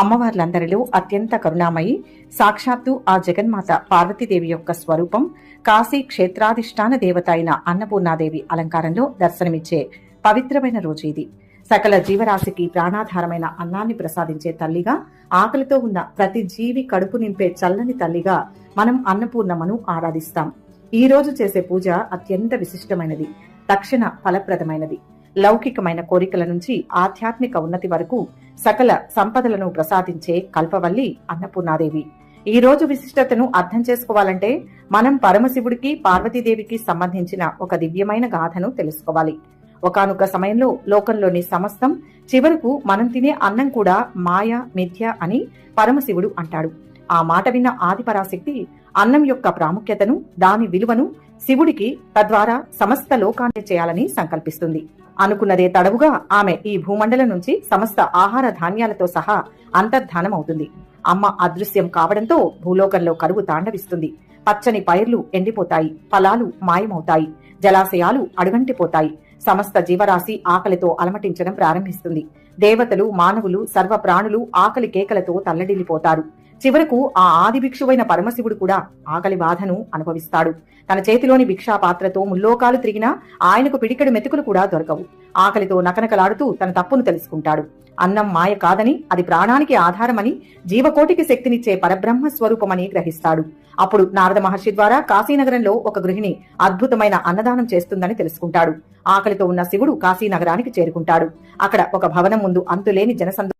అమ్మవార్లందరిలో అత్యంత కరుణామయి సాక్షాత్తు ఆ జగన్మాత పార్వతీదేవి యొక్క స్వరూపం కాశీ క్షేత్రాధిష్టాన దేవత అయిన అన్నపూర్ణాదేవి అలంకారంలో దర్శనమిచ్చే పవిత్రమైన రోజు ఇది. సకల జీవరాశికి ప్రాణాధారమైన అన్నాన్ని ప్రసాదించే తల్లిగా ఆకలితో ఉన్న ప్రతి జీవి కడుపు నింపే చల్లని తల్లిగా మనం అన్నపూర్ణమ్మను ఆరాధిస్తాం. ఈ రోజు చేసే పూజ అత్యంత విశిష్టమైనది తక్షణ ఫలప్రదమైనది. లౌకికమైన కోరికల నుంచి ఆధ్యాత్మిక ఉన్నతి వరకు సకల సంపదలను ప్రసాదించే కల్పవల్లి అన్నపూర్ణాదేవి. ఈ రోజు విశిష్టతను అర్థం చేసుకోవాలంటే మనం పరమశివుడికి పార్వతీదేవికి సంబంధించిన ఒక దివ్యమైన గాథను తెలుసుకోవాలి. ఒకానొక సమయంలో లోకంలోని సమస్తం చివరకు మనం తినే అన్నం కూడా మాయ మిథ్య అని పరమశివుడు అంటాడు. ఆ మాట విన్న ఆదిపరాశక్తి అన్నం యొక్క ప్రాముఖ్యతను దాని విలువను శివుడికి తద్వారా సమస్త లోకాన్ని చేయాలని సంకల్పిస్తుంది. అనుకున్నదే తడవుగా ఆమె ఈ భూమండలం నుంచి సమస్త ఆహార ధాన్యాలతో సహా అంతర్ధానమవుతుంది. అమ్మ అదృశ్యం కావడంతో భూలోకంలో కరువు తాండవిస్తుంది. పచ్చని పైర్లు ఎండిపోతాయి ఫలాలు మాయమవుతాయి జలాశయాలు అడుగంటిపోతాయి. సమస్త జీవరాశి ఆకలితో అలమటించడం ప్రారంభిస్తుంది. దేవతలు మానవులు సర్వ ప్రాణులు ఆకలి కేకలతో తల్లడిల్లిపోతారు. చివరకు ఆ ఆది భిక్షువైన పరమశివుడు కూడా ఆకలి బాధను అనుభవిస్తాడు. తన చేతిలోని భిక్షా పాత్రతో ముల్లోకాలు తిరిగినా ఆయనకు పిడికెడు మెతుకులు కూడా దొరకవు. ఆకలితో నకనకలాడుతూ తన తప్పును తెలుసుకుంటాడు. అన్నం మాయ కాదని అది ప్రాణానికి ఆధారమని జీవకోటికి శక్తినిచ్చే పరబ్రహ్మ స్వరూపమని గ్రహిస్తాడు. అప్పుడు నారద మహర్షి ద్వారా కాశీనగరంలో ఒక గృహిణి అద్భుతమైన అన్నదానం చేస్తుందని తెలుసుకుంటాడు. ఆకలితో ఉన్న శివుడు కాశీనగరానికి చేరుకుంటాడు. అక్కడ ఒక భవనం ముందు అంతులేని జనసంద